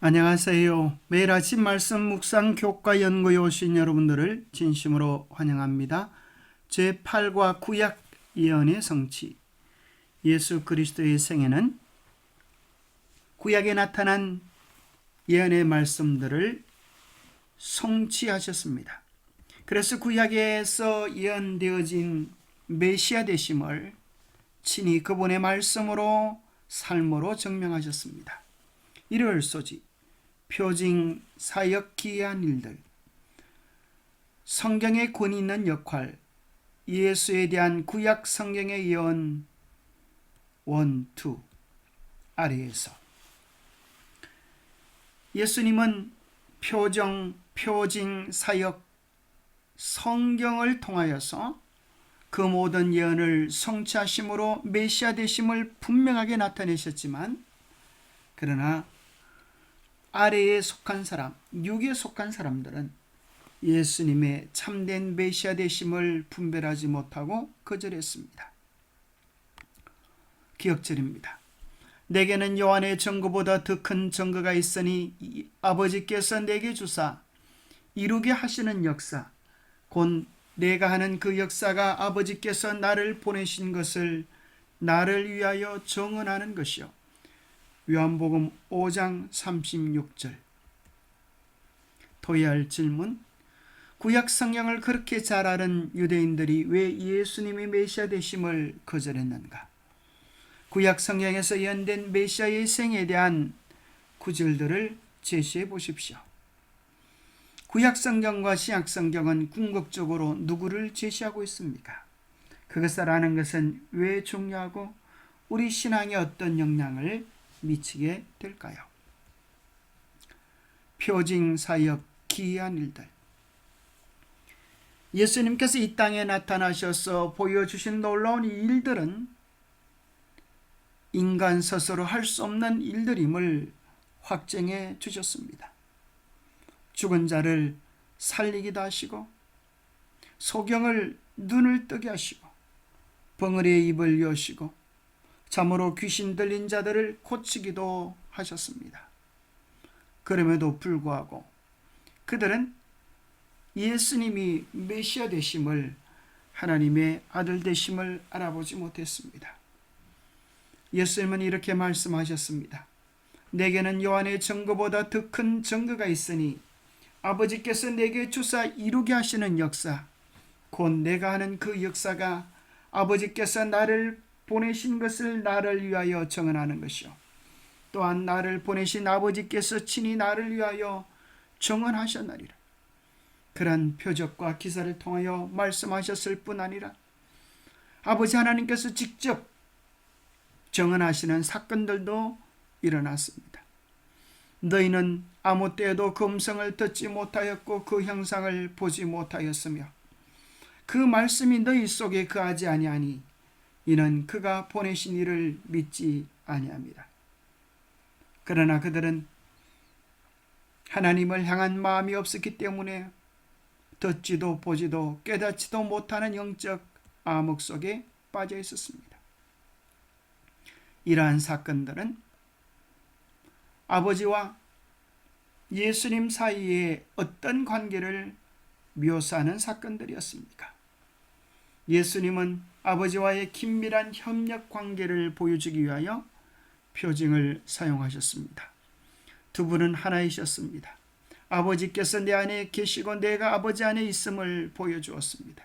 안녕하세요. 매일 아침 말씀 묵상 교과 연구에 오신 여러분들을 진심으로 환영합니다. 제8과 구약 예언의 성취. 예수 그리스도의 생애는 구약에 나타난 예언의 말씀들을 성취하셨습니다. 그래서 구약에서 예언되어진 메시아 되심을 친히 그분의 말씀으로 삶으로 증명하셨습니다. 일요일 소지 표징 사역 기이한 일들. 성경의 권위 있는 역할 예수에 대한 구약 성경의 예언 원투 아래에서. 예수님은 표정 표징 사역 성경을 통하여서 그 모든 예언을 성취하심으로 메시아 되심을 분명하게 나타내셨지만 그러나 아래에 속한 사람, 육에 속한 사람들은 예수님의 참된 메시아 되심을 분별하지 못하고 거절했습니다. 기억절입니다. 내게는 요한의 증거보다 더 큰 증거가 있으니 아버지께서 내게 주사 이루게 하시는 역사, 곧 내가 하는 그 역사가 아버지께서 나를 보내신 것을 나를 위하여 정언하는 것이요. 요한복음 5장 36절 토의할 질문 구약 성경을 그렇게 잘 아는 유대인들이 왜 예수님의 메시아 되심을 거절했는가? 구약 성경에서 연된 메시아의 생에 대한 구절들을 제시해 보십시오. 구약 성경과 신약 성경은 궁극적으로 누구를 제시하고 있습니까? 그것을 아는 것은 왜 중요하고 우리 신앙에 어떤 영향을 미치게 될까요? 표징 사역 기이한 일들 예수님께서 이 땅에 나타나셔서 보여주신 놀라운 일들은 인간 스스로 할 수 없는 일들임을 확증해 주셨습니다. 죽은 자를 살리기도 하시고 소경을 눈을 뜨게 하시고 벙어리의 입을 여시고 참으로 귀신 들린 자들을 고치기도 하셨습니다. 그럼에도 불구하고 그들은 예수님이 메시아 되심을 하나님의 아들 되심을 알아보지 못했습니다. 예수님은 이렇게 말씀하셨습니다. 내게는 요한의 증거보다 더 큰 증거가 있으니 아버지께서 내게 주사 이루게 하시는 역사, 곧 내가 하는 그 역사가 아버지께서 나를 보내신 것을 나를 위하여 정언하는 것이요. 또한 나를 보내신 아버지께서 친히 나를 위하여 정언하셨나리라. 그런 표적과 기사를 통하여 말씀하셨을 뿐 아니라 아버지 하나님께서 직접 정언하시는 사건들도 일어났습니다. 너희는 아무 때에도 그 음성을 듣지 못하였고 그 형상을 보지 못하였으며 그 말씀이 너희 속에 그하지 아니하니 이는 그가 보내신 이를 믿지 아니합니다. 그러나 그들은 하나님을 향한 마음이 없었기 때문에 듣지도 보지도 깨닫지도 못하는 영적 암흑 속에 빠져 있었습니다. 이러한 사건들은 아버지와 예수님 사이에 어떤 관계를 묘사하는 사건들이었습니까? 예수님은 아버지와의 긴밀한 협력 관계를 보여주기 위하여 표징을 사용하셨습니다. 두 분은 하나이셨습니다. 아버지께서 내 안에 계시고 내가 아버지 안에 있음을 보여주었습니다.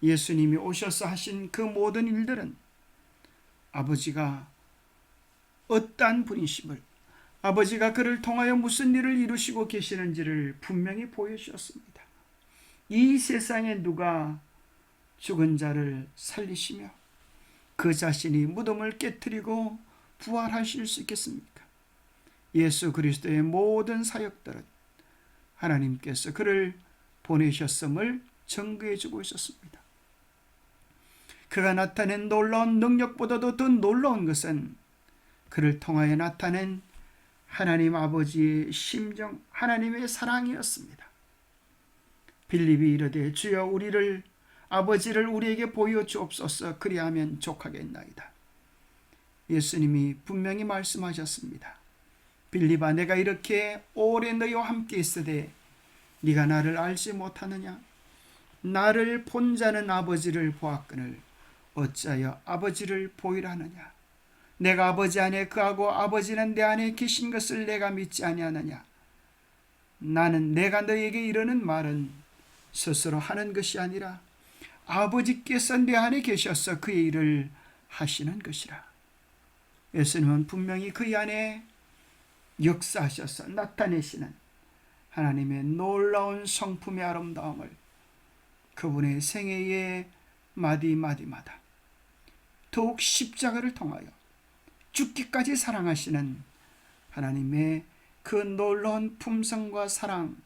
예수님이 오셔서 하신 그 모든 일들은 아버지가 어떠한 분이심을 아버지가 그를 통하여 무슨 일을 이루시고 계시는지를 분명히 보여주셨습니다. 이 세상에 누가 죽은 자를 살리시며 그 자신이 무덤을 깨뜨리고 부활하실 수 있겠습니까? 예수 그리스도의 모든 사역들은 하나님께서 그를 보내셨음을 증거해 주고 있었습니다. 그가 나타낸 놀라운 능력보다도 더 놀라운 것은 그를 통하여 나타낸 하나님 아버지의 심정, 하나님의 사랑이었습니다. 빌립이 이르되 주여 우리를 아버지를 우리에게 보여주옵소서 그리하면 족하겠나이다. 예수님이 분명히 말씀하셨습니다. 빌리바 내가 이렇게 오래 너희와 함께 있으되 네가 나를 알지 못하느냐 나를 본 자는 아버지를 보았거늘 어찌하여 아버지를 보이라 하느냐 내가 아버지 안에 그하고 아버지는 내 안에 계신 것을 내가 믿지 아니하느냐 나는 내가 너에게 이르는 말은 스스로 하는 것이 아니라 아버지께서 내 안에 계셔서 그의 일을 하시는 것이라 예수님은 분명히 그의 안에 역사하셔서 나타내시는 하나님의 놀라운 성품의 아름다움을 그분의 생애의 마디마디마다 더욱 십자가를 통하여 죽기까지 사랑하시는 하나님의 그 놀라운 품성과 사랑,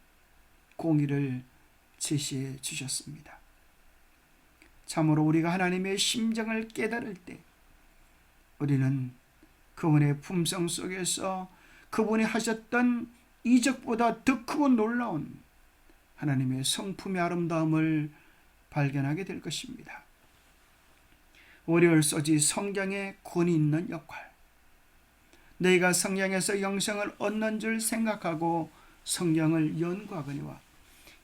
공의를 제시해 주셨습니다. 참으로 우리가 하나님의 심정을 깨달을 때 우리는 그분의 품성 속에서 그분이 하셨던 이적보다 더 크고 놀라운 하나님의 성품의 아름다움을 발견하게 될 것입니다. 월요일 소지 성경의 권위 있는 역할. 너희가 성경에서 영생을 얻는 줄 생각하고 성경을 연구하거니와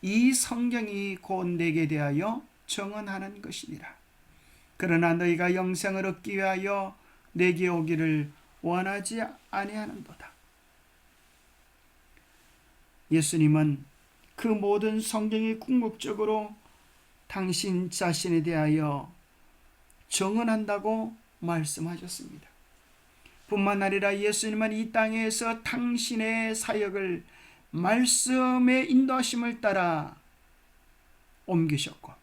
이 성경이 곧 내게 대하여 정언하는 것이니라. 그러나 너희가 영생을 얻기 위하여 내게 오기를 원하지 아니하는도다. 예수님은 그 모든 성경이 궁극적으로 당신 자신에 대하여 정언한다고 말씀하셨습니다. 뿐만 아니라 예수님은 이 땅에서 당신의 사역을 말씀의 인도하심을 따라 옮기셨고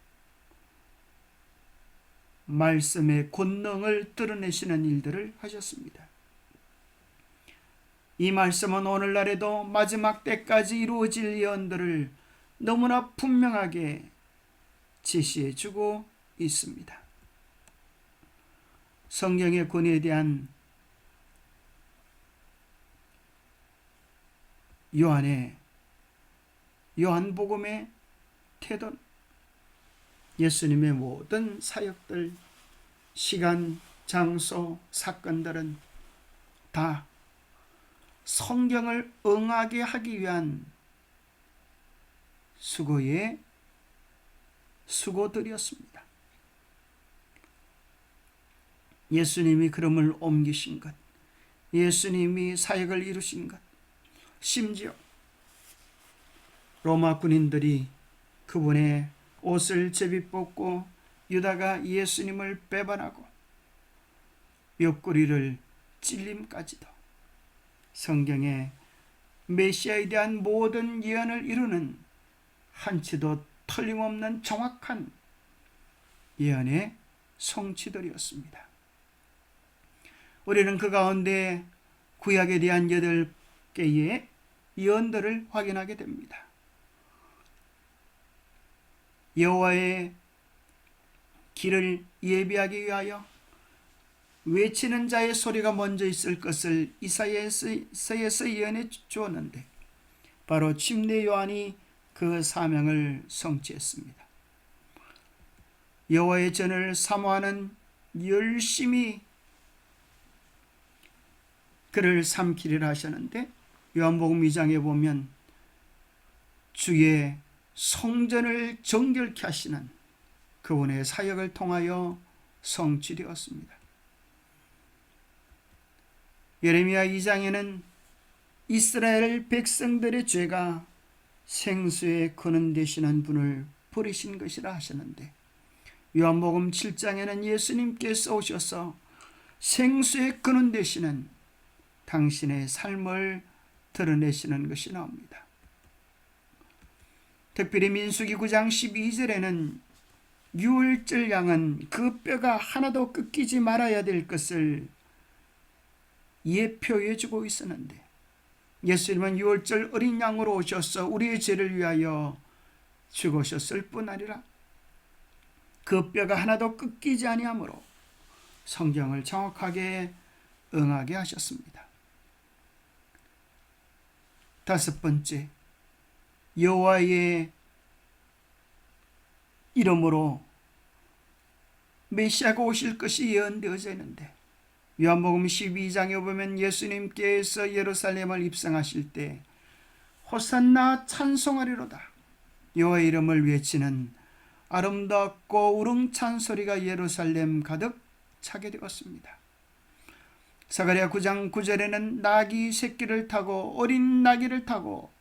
말씀의 권능을 드러내시는 일들을 하셨습니다. 이 말씀은 오늘날에도 마지막 때까지 이루어질 예언들을 너무나 분명하게 제시해 주고 있습니다. 성경의 권위에 대한 요한의 요한복음의 태도 예수님의 모든 사역들 시간 장소 사건들은 다 성경을 응하게 하기 위한 수고의 수고들이었습니다. 예수님이 그름을 옮기신 것, 예수님이 사역을 이루신 것, 심지어 로마 군인들이 그분의 옷을 제비 뽑고 유다가 예수님을 배반하고 옆구리를 찔림까지도 성경에 메시아에 대한 모든 예언을 이루는 한치도 틀림없는 정확한 예언의 성취들이었습니다. 우리는 그 가운데 구약에 대한 여덟 개의 예언들을 확인하게 됩니다. 여호와의 길을 예비하기 위하여 외치는 자의 소리가 먼저 있을 것을 이사야에서 예언해 주었는데 바로 침례 요한이 그 사명을 성취했습니다. 여호와의 전을 사모하는 열심히 그를 삼키리라 하셨는데 요한복음 2장에 보면 주의 성전을 정결케 하시는 그분의 사역을 통하여 성취되었습니다. 예레미야 2장에는 이스라엘 백성들의 죄가 생수에 거는 되시는 분을 버리신 것이라 하셨는데 요한복음 7장에는 예수님께서 오셔서 생수에 거는 되시는 당신의 삶을 드러내시는 것이 나옵니다. 특별히 민수기 9장 12절에는 유월절 양은 그 뼈가 하나도 꺾이지 말아야 될 것을 예표해 주고 있었는데 예수님은 유월절 어린 양으로 오셔서 우리의 죄를 위하여 죽으셨을 뿐 아니라 그 뼈가 하나도 꺾이지 아니하므로 성경을 정확하게 응하게 하셨습니다. 다섯 번째 여호와의 이름으로 메시아가 오실 것이 예언되어져 있는데 요한복음 12장에 보면 예수님께서 예루살렘을 입성하실 때 호산나 찬송하리로다 여호와의 이름을 외치는 아름답고 우렁찬 소리가 예루살렘 가득 차게 되었습니다. 사가랴 9장 9절에는 나귀 새끼를 타고 어린 나귀를 타고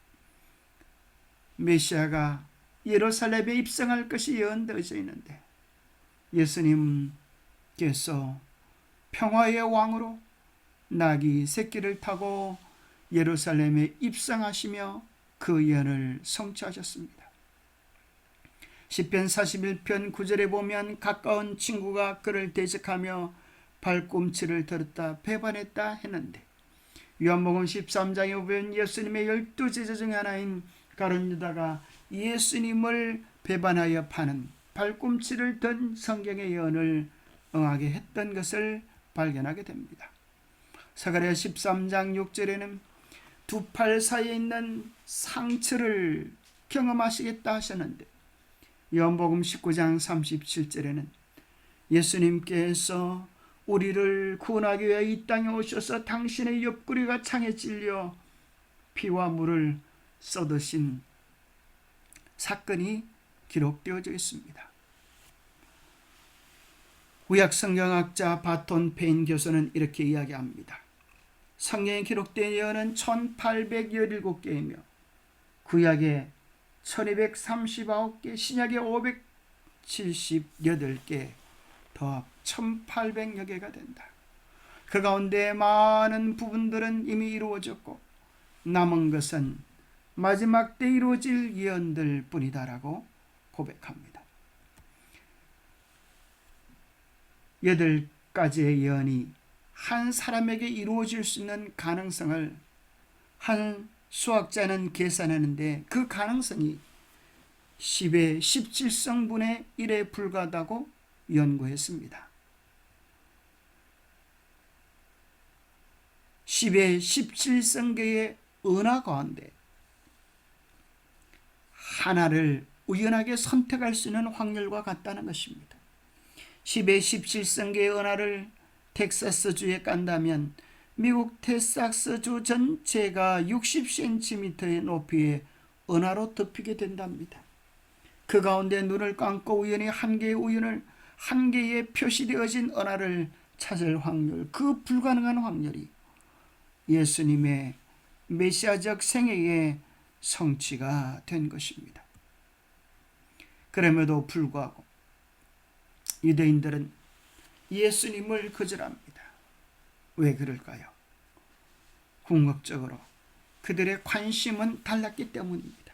메시아가 예루살렘에 입성할 것이 예언되어져 있는데 예수님께서 평화의 왕으로 나귀 새끼를 타고 예루살렘에 입성하시며 그 예언을 성취하셨습니다. 10편 41편 9절에 보면 가까운 친구가 그를 대적하며 발꿈치를 들었다 배반했다 했는데 요한복음 13장에 보면 예수님의 열두 제자 중 하나인 가론 유다가 예수님을 배반하여 파는 발꿈치를 든 성경의 예언을 응하게 했던 것을 발견하게 됩니다. 사가랴 13장 6절에는 두 팔 사이에 있는 상처를 경험하시겠다 하셨는데 요한복음 19장 37절에는 예수님께서 우리를 구원하기 위해 이 땅에 오셔서 당신의 옆구리가 창에 찔려 피와 물을 쏟으신 사건이 기록되어져 있습니다. 구약 성경학자 바톤 페인 교수는 이렇게 이야기합니다. 성경에 기록된 예언은 1817개이며 구약에 1239개, 신약에 578개, 더합 1800여 개가 된다. 그 가운데 많은 부분들은 이미 이루어졌고 남은 것은 마지막 때 이루어질 예언들 뿐이다라고 고백합니다. 여덟 가지의 예언이 한 사람에게 이루어질 수 있는 가능성을 한 수학자는 계산하는데 그 가능성이 10의 17성분의 1에 불과하다고 연구했습니다. 10의 17성계의 은하 가운데 하나를 우연하게 선택할 수 있는 확률과 같다는 것입니다. 10의 17성계의 은하를 텍사스주에 깐다면 미국 텍사스주 전체가 60cm의 높이의 은하로 덮이게 된답니다. 그 가운데 눈을 감고 우연히 한 개의 우연을 한 개의 표시되어진 은하를 찾을 확률, 그 불가능한 확률이 예수님의 메시아적 생애의 성취가 된 것입니다. 그럼에도 불구하고 유대인들은 예수님을 거절합니다. 왜 그럴까요? 궁극적으로 그들의 관심은 달랐기 때문입니다.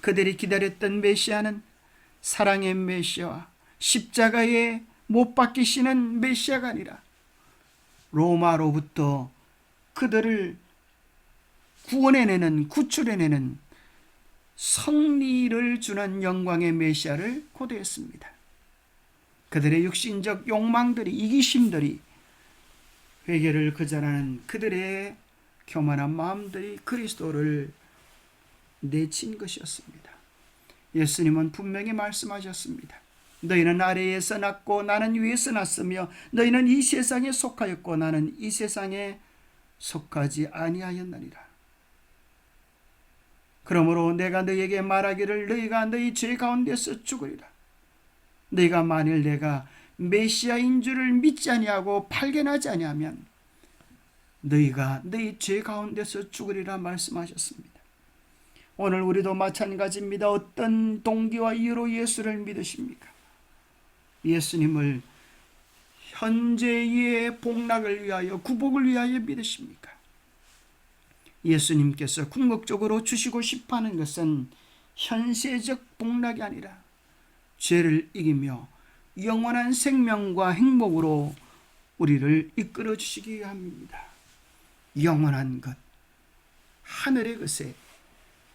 그들이 기다렸던 메시아는 사랑의 메시아와 십자가에 못 박히시는 메시아가 아니라 로마로부터 그들을 구원해내는 구출해내는 성리를 주는 영광의 메시아를 고대했습니다. 그들의 육신적 욕망들이 이기심들이 회개를 거절하는 그들의 교만한 마음들이 그리스도를 내친 것이었습니다. 예수님은 분명히 말씀하셨습니다. 너희는 아래에서 났고 나는 위에서 났으며 너희는 이 세상에 속하였고 나는 이 세상에 속하지 아니하였느니라. 그러므로 내가 너희에게 말하기를 너희가 너희 죄 가운데서 죽으리라. 너희가 만일 내가 메시아인 줄을 믿지 아니하고 발견하지 아니하면 너희가 너희 죄 가운데서 죽으리라 말씀하셨습니다. 오늘 우리도 마찬가지입니다. 어떤 동기와 이유로 예수를 믿으십니까? 예수님을 현재의 복락을 위하여 구복을 위하여 믿으십니까? 예수님께서 궁극적으로 주시고 싶어 하는 것은 현세적 복락이 아니라 죄를 이기며 영원한 생명과 행복으로 우리를 이끌어 주시기 위함입니다. 영원한 것, 하늘의 것에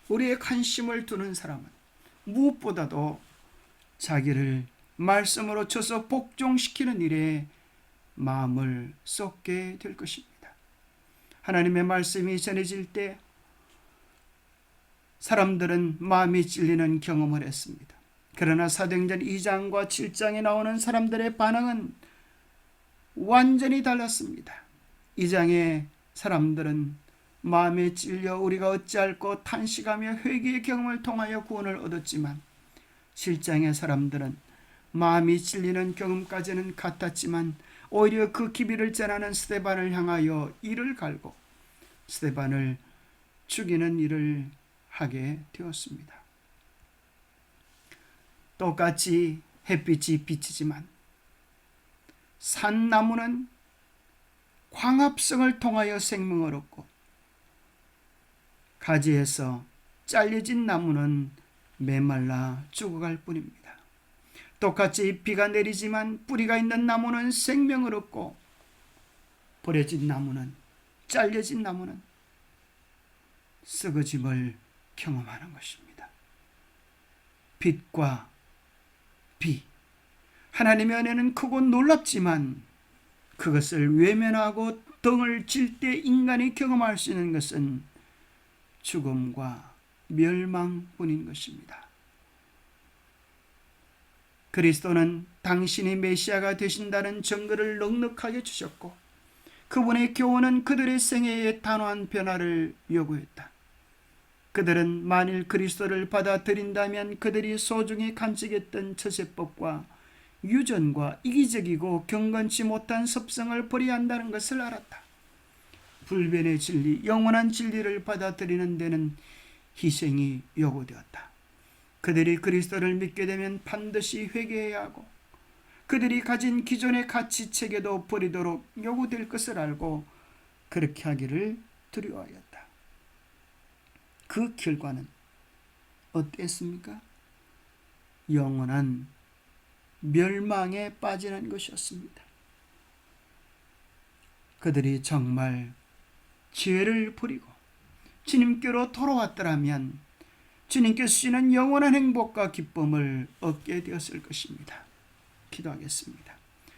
우리의 관심을 두는 사람은 무엇보다도 자기를 말씀으로 쳐서 복종시키는 일에 마음을 쏟게 될 것입니다. 하나님의 말씀이 전해질 때 사람들은 마음이 찔리는 경험을 했습니다. 그러나 사도행전 2장과 7장에 나오는 사람들의 반응은 완전히 달랐습니다. 이 장의 사람들은 마음에 찔려 우리가 어찌할꼬 탄식하며 회개의 경험을 통하여 구원을 얻었지만 실장의 사람들은 마음이 찔리는 경험까지는 같았지만 오히려 그 기비를 전하는 스테반을 향하여 이를 갈고 스테반을 죽이는 일을 하게 되었습니다. 똑같이 햇빛이 비치지만 산나무는 광합성을 통하여 생명을 얻고 가지에서 잘려진 나무는 메말라 죽어갈 뿐입니다. 똑같이 비가 내리지만 뿌리가 있는 나무는 생명을 얻고 버려진 나무는 잘려진 나무는 썩어짐을 경험하는 것입니다. 빛과 비 하나님의 은혜는 크고 놀랍지만 그것을 외면하고 덩을 질 때 인간이 경험할 수 있는 것은 죽음과 멸망뿐인 것입니다. 그리스도는 당신이 메시아가 되신다는 증거를 넉넉하게 주셨고 그분의 교훈은 그들의 생애에 단호한 변화를 요구했다. 그들은 만일 그리스도를 받아들인다면 그들이 소중히 간직했던 처세법과 유전과 이기적이고 경건치 못한 섭성을 버려야 한다는 것을 알았다. 불변의 진리, 영원한 진리를 받아들이는 데는 희생이 요구되었다. 그들이 그리스도를 믿게 되면 반드시 회개해야 하고 그들이 가진 기존의 가치 체계도 버리도록 요구될 것을 알고 그렇게 하기를 두려워하였다. 그 결과는 어땠습니까? 영원한 멸망에 빠지는 것이었습니다. 그들이 정말 죄를 버리고 주님께로 돌아왔더라면 주님께서 주시는 영원한 행복과 기쁨을 얻게 되었을 것입니다. 기도하겠습니다.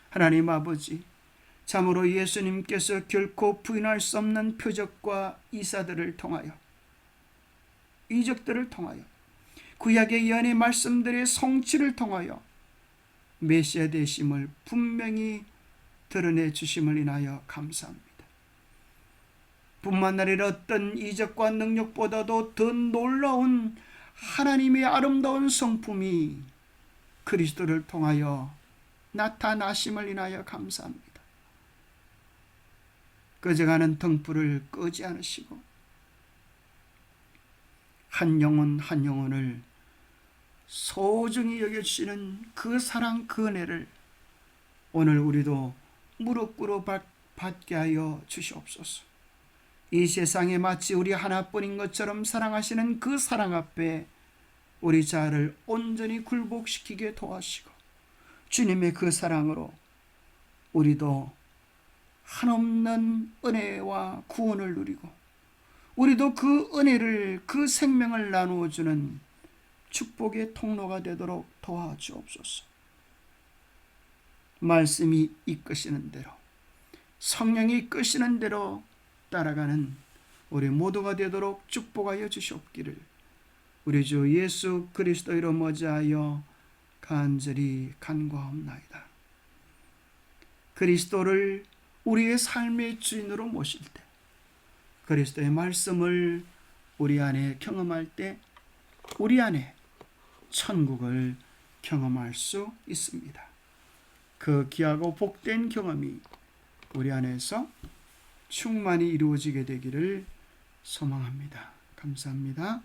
하나님 아버지, 참으로 예수님께서 결코 부인할 수 없는 표적과 이사들을 통하여 이적들을 통하여 구약의 연의 말씀들의 성취를 통하여 메시아 되심을 분명히 드러내 주심을 인하여 감사합니다. 뿐만 아니라 어떤 이적과 능력보다도 더 놀라운 하나님의 아름다운 성품이 그리스도를 통하여 나타나심을 인하여 감사합니다. 꺼져가는 등불을 끄지 않으시고 한 영혼 한 영혼을 소중히 여겨주시는 그 사랑 그 은혜를 오늘 우리도 무릎 꿇어 받게 하여 주시옵소서. 이 세상에 마치 우리 하나뿐인 것처럼 사랑하시는 그 사랑 앞에 우리 자아를 온전히 굴복시키게 도와시고 주님의 그 사랑으로 우리도 한없는 은혜와 구원을 누리고 우리도 그 은혜를 그 생명을 나누어 주는 축복의 통로가 되도록 도와주옵소서. 말씀이 이끄시는 대로 성령이 이끄시는 대로 따라가는 우리 모두가 되도록 축복하여 주시옵기를 우리 주 예수 그리스도 이름 어지하여 간절히 간구하옵나이다. 그리스도를 우리의 삶의 주인으로 모실 때 그리스도의 말씀을 우리 안에 경험할 때 우리 안에 천국을 경험할 수 있습니다. 그 귀하고 복된 경험이 우리 안에서 충만히 이루어지게 되기를 소망합니다. 감사합니다.